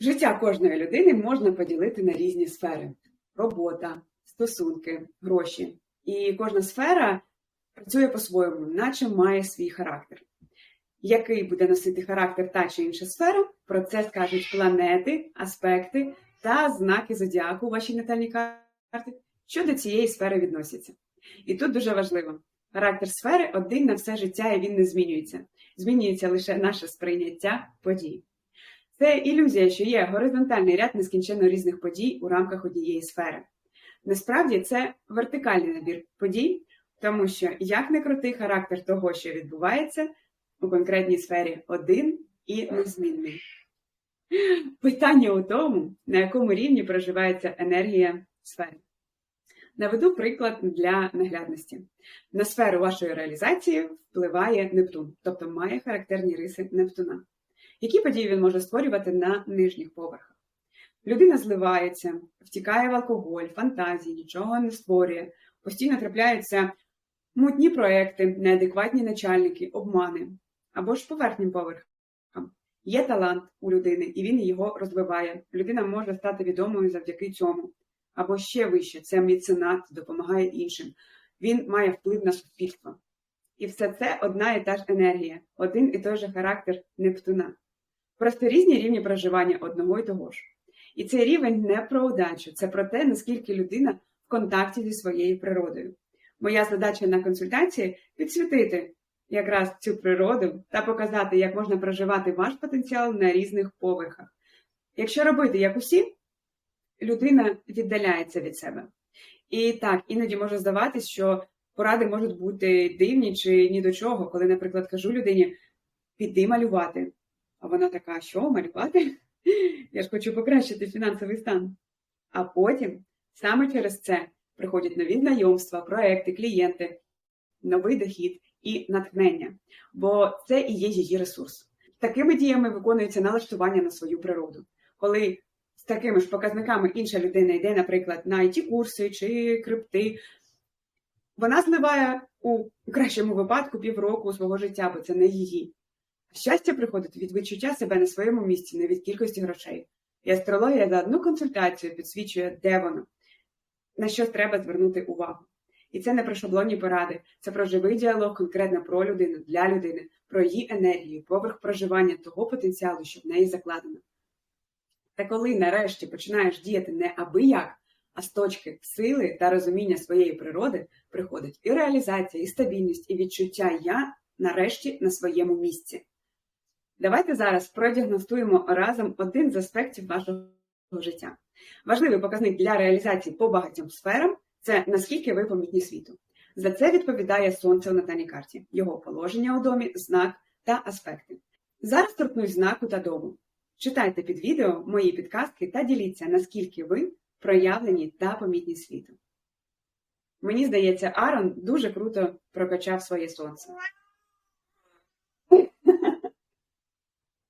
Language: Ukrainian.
Життя кожної людини можна поділити на різні сфери: робота, стосунки, гроші. І кожна сфера працює по-своєму, наче має свій характер. Який буде носити характер та чи інша сфера, про це скажуть планети, аспекти та знаки зодіаку у вашій натальній карті, що до цієї сфери відносяться. І тут дуже важливо: характер сфери один на все життя і він не змінюється. Змінюється лише наше сприйняття подій. Це ілюзія, що є горизонтальний ряд нескінченно різних подій у рамках однієї сфери. Насправді це вертикальний набір подій, тому що як не крутий характер того, що відбувається у конкретній сфері один і незмінний. Питання у тому, на якому рівні проживається енергія сфери. Наведу приклад для наглядності. На сферу вашої реалізації впливає Нептун, тобто має характерні риси Нептуна. Які події він може створювати на нижніх поверхах? Людина зливається, втікає в алкоголь, фантазії, нічого не створює, постійно трапляються мутні проекти, неадекватні начальники, обмани або ж поверхнім поверхам. Є талант у людини, і він його розвиває. Людина може стати відомою завдяки цьому. Або ще вище це меценат, допомагає іншим. Він має вплив на суспільство. І все це одна і та ж енергія, один і той же характер Нептуна. Просто різні рівні проживання одного і того ж. І цей рівень не про удачу, це про те, наскільки людина в контакті зі своєю природою. Моя задача на консультації підсвітити якраз цю природу та показати, як можна проживати ваш потенціал на різних поверхах. Якщо робити як усі, людина віддаляється від себе. І так, іноді може здаватись, що поради можуть бути дивні чи ні до чого, коли, наприклад, кажу людині, піди малювати. Вона така, що малювати? Я ж хочу покращити фінансовий стан. А потім саме через це приходять нові знайомства, проекти, клієнти, новий дохід і натхнення, бо це і є її ресурс. Такими діями виконується налаштування на свою природу. Коли з такими ж показниками інша людина йде, наприклад, на it курси чи крипти, вона зливає у кращому випадку півроку свого життя, бо це не її. Щастя приходить від відчуття себе на своєму місці, не від кількості грошей. І астрологія за одну консультацію підсвічує, де воно, на що треба звернути увагу. І це не про шаблонні поради, це про живий діалог конкретно про людину, для людини, про її енергію, поверх проживання того потенціалу, що в неї закладено. Та коли нарешті починаєш діяти не аби як, а з точки сили та розуміння своєї природи, приходить і реалізація, і стабільність, і відчуття я нарешті на своєму місці. Давайте зараз продіагностуємо разом один з аспектів вашого життя. Важливий показник для реалізації по багатьом сферам це наскільки ви помітні світу. За це відповідає сонце у натальній карті, його положення у домі, знак та аспекти. Зараз торкнусь знаку та дому. Читайте під відео мої підказки та діліться, наскільки ви проявлені та помітні світу. Мені здається, Арон дуже круто прокачав своє сонце.